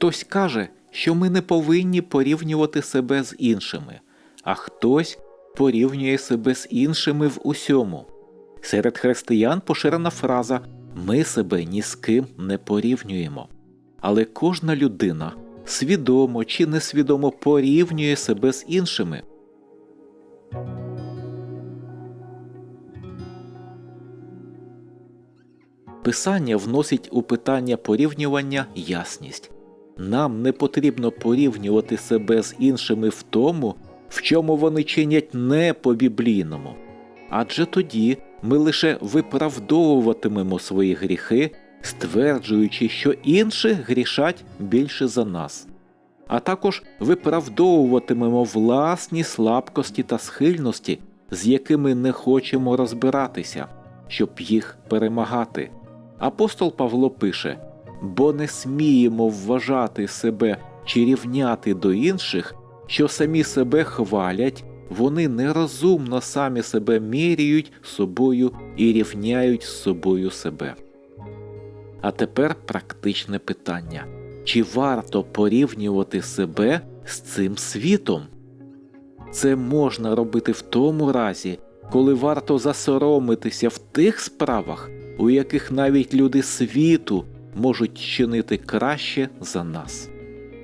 Хтось каже, що ми не повинні порівнювати себе з іншими, а хтось порівнює себе з іншими в усьому. Серед християн поширена фраза ми себе ні з ким не порівнюємо. Але кожна людина свідомо чи несвідомо порівнює себе з іншими. Писання вносить у питання порівнювання ясність. Нам не потрібно порівнювати себе з іншими в тому, в чому вони чинять не по біблійному, адже тоді ми лише виправдовуватимемо свої гріхи, стверджуючи, що інші грішать більше за нас, а також виправдовуватимемо власні слабкості та схильності, з якими не хочемо розбиратися, щоб їх перемагати. Апостол Павло пише бо не сміємо вважати себе чи рівняти до інших, що самі себе хвалять, вони нерозумно самі себе міряють собою і рівняють з собою себе. А тепер практичне питання чи варто порівнювати себе з цим світом? Це можна робити в тому разі, коли варто засоромитися в тих справах, у яких навіть люди світу можуть чинити краще за нас.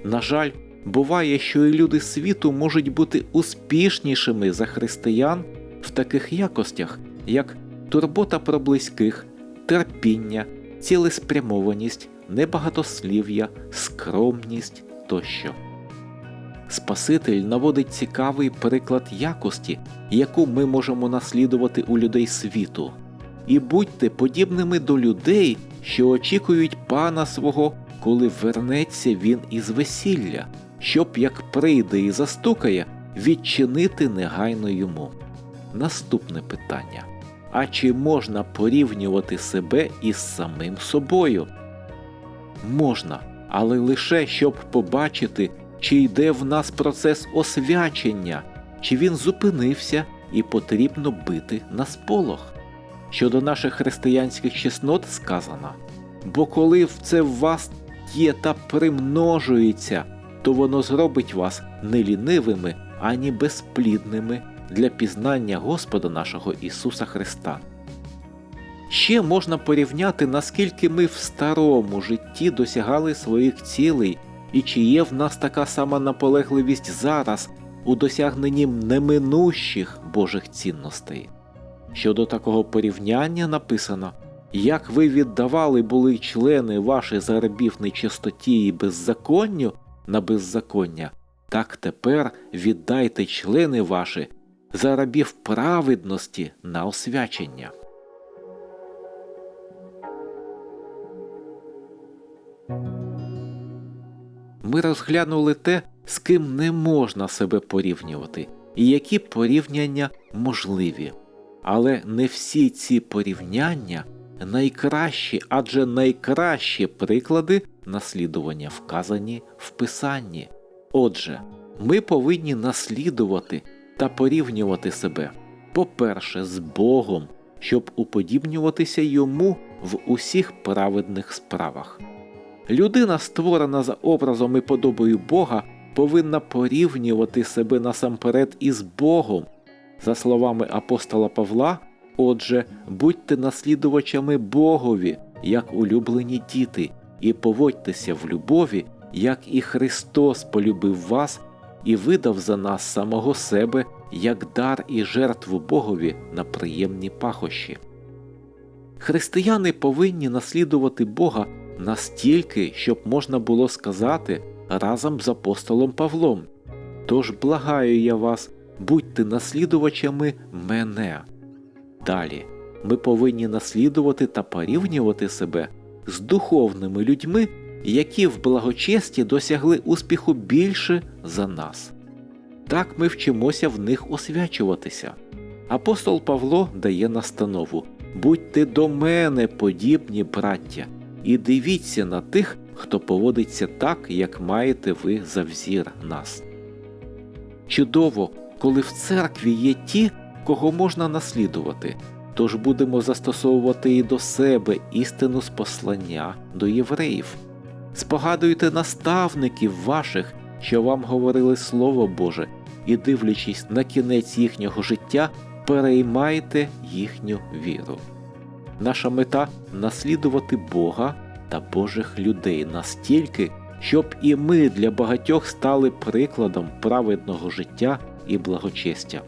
На жаль, буває, що і люди світу можуть бути успішнішими за християн в таких якостях, як турбота про близьких, терпіння, цілеспрямованість, небагатослів'я, скромність тощо. Спаситель наводить цікавий приклад якості, яку ми можемо наслідувати у людей світу, і будьте подібними до людей, що очікують пана свого, коли вернеться він із весілля, щоб як прийде і застукає, відчинити негайно йому. Наступне питання. А чи можна порівнювати себе із самим собою? Можна, але лише щоб побачити, чи йде в нас процес освячення, чи він зупинився і потрібно бити на сполох. Щодо наших християнських чеснот сказано бо коли це в вас є та примножується, то воно зробить вас не лінивими, ані безплідними для пізнання Господа нашого Ісуса Христа. Ще можна порівняти, наскільки ми в старому житті досягали своїх цілей, і чи є в нас така сама наполегливість зараз у досягненні неминущих Божих цінностей. Щодо такого порівняння написано як ви віддавали були члени ваші за рабів нечистоті і беззаконню на беззаконня, так тепер віддайте члени ваші за рабів праведності на освячення. Ми розглянули те, з ким не можна себе порівнювати, і які порівняння можливі. Але не всі ці порівняння найкращі, адже найкращі приклади наслідування вказані в Писанні. Отже, ми повинні наслідувати та порівнювати себе, по-перше, з Богом, щоб уподібнюватися йому в усіх праведних справах. Людина, створена за образом і подобою Бога, повинна порівнювати себе насамперед із Богом. За словами апостола Павла, Отже, будьте наслідувачами Богові, як улюблені діти, і поводьтеся в любові, як і Христос полюбив вас і видав за нас самого себе як дар і жертву Богові на приємні пахощі. Християни повинні наслідувати Бога настільки, щоб можна було сказати разом з апостолом Павлом. Тож благаю я вас, будьте наслідувачами мене. Далі ми повинні наслідувати та порівнювати себе з духовними людьми, які в благочесті досягли успіху більше за нас. Так ми вчимося в них освячуватися. Апостол Павло дає настанову Будьте до мене подібні, браття, і дивіться на тих, хто поводиться так, як маєте ви за взір нас. Чудово, коли в церкві є ті, кого можна наслідувати, тож будемо застосовувати і до себе істину з послання до євреїв. Спогадуйте наставників ваших, що вам говорили Слово Боже, і, дивлячись на кінець їхнього життя, переймайте їхню віру. Наша мета наслідувати Бога та Божих людей настільки, щоб і ми для багатьох стали прикладом праведного життя і благочестя.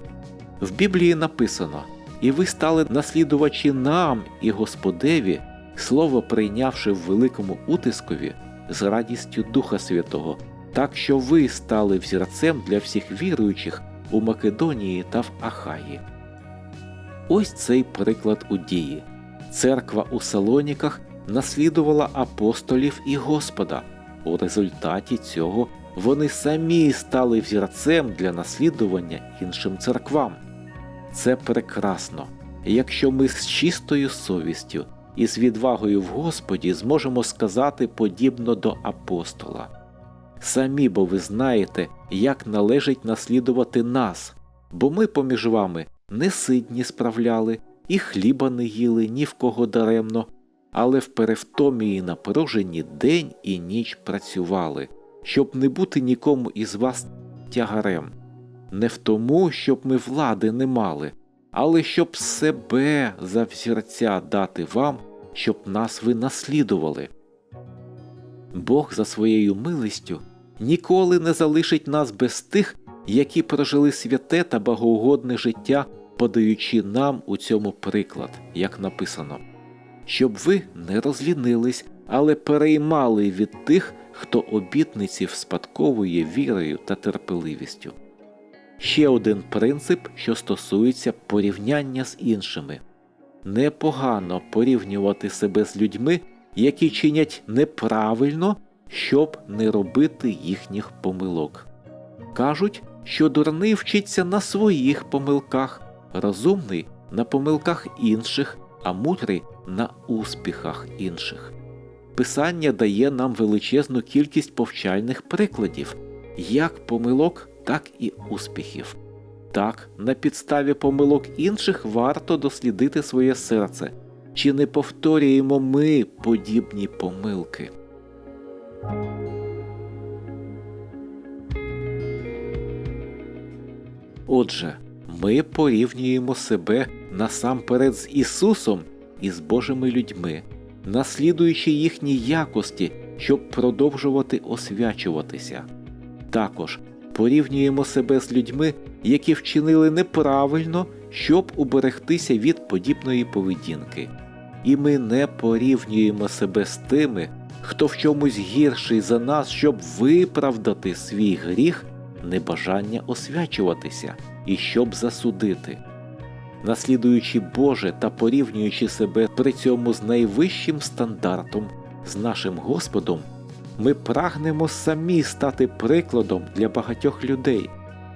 В Біблії написано: І ви стали наслідувачі нам і Господеві, слово прийнявши в великому утискові з радістю Духа Святого, так що ви стали взірцем для всіх віруючих у Македонії та в Ахаї. Ось цей приклад у дії. Церква у Салоніках наслідувала апостолів і Господа. У результаті цього вони самі стали взірцем для наслідування іншим церквам. Це прекрасно, якщо ми з чистою совістю і з відвагою в Господі зможемо сказати подібно до апостола. Самі бо ви знаєте, як належить наслідувати нас, бо ми поміж вами не сидні справляли, і хліба не їли ні в кого даремно, але в перевтомі і напруженні день і ніч працювали, щоб не бути нікому із вас тягарем, не в тому, щоб ми влади не мали, але щоб себе за взірця дати вам, щоб нас ви наслідували. Бог за своєю милістю ніколи не залишить нас без тих, які прожили святе та богоугодне життя, подаючи нам у цьому приклад, як написано, щоб ви не розлінились, але переймали від тих, хто обітниці вспадковує вірою та терпеливістю. Ще один принцип, що стосується порівняння з іншими непогано порівнювати себе з людьми, які чинять неправильно, щоб не робити їхніх помилок. Кажуть, що дурний вчиться на своїх помилках, розумний на помилках інших, а мудрий на успіхах інших. Писання дає нам величезну кількість повчальних прикладів, як помилок, так і успіхів. Так, на підставі помилок інших варто дослідити своє серце, чи не повторюємо ми подібні помилки. Отже, ми порівнюємо себе насамперед з Ісусом і з Божими людьми, наслідуючи їхні якості, щоб продовжувати освячуватися. Також порівнюємо себе з людьми, які вчинили неправильно, щоб уберегтися від подібної поведінки. І ми не порівнюємо себе з тими, хто в чомусь гірший за нас, щоб виправдати свій гріх, небажання освячуватися і щоб засудити. Наслідуючи Боже та порівнюючи себе при цьому з найвищим стандартом, з нашим Господом, ми прагнемо самі стати прикладом для багатьох людей,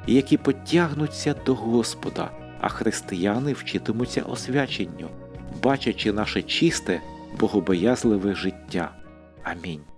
які потягнуться до Господа, а християни вчитимуться освяченню, бачачи наше чисте, богобоязливе життя. Амінь.